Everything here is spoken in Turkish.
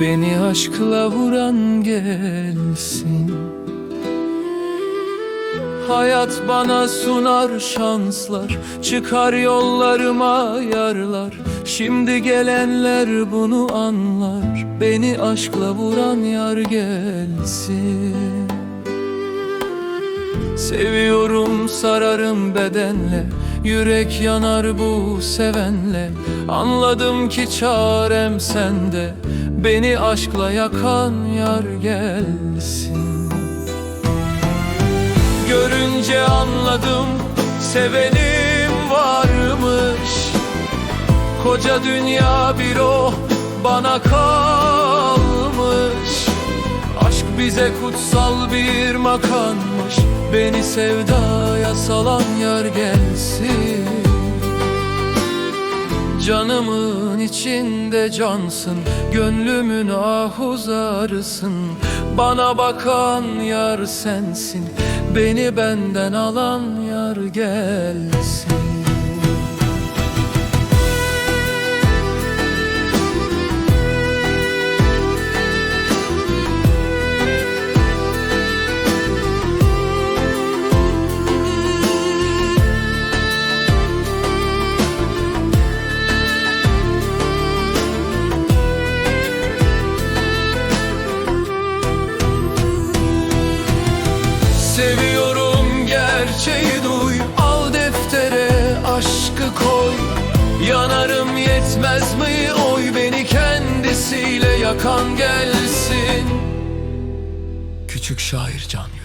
Beni aşkla vuran gelsin. Hayat bana sunar şanslar Çıkar yollarıma yarlar. Şimdi gelenler bunu anlar Beni aşkla vuran yar gelsin. Seviyorum sararım bedenle Yürek yanar bu sevenle. Anladım ki çarem sende. Beni aşkla yakan yar gelsin. Görünce anladım Sevenim varmış. Koca dünya bir o Bana kalmış Aşk bize kutsal bir makanmış Beni sevdaya salan yar gelsin. Canımın içinde cansın Gönlümün ahuzarısın. Bana bakan yar sensin Beni benden alan yar gelsin Seviyorum gerçeği duy. Al deftere aşkı koy. Yanarım yetmez mi? Oy Beni kendisiyle yakan gelsin. Küçük şair can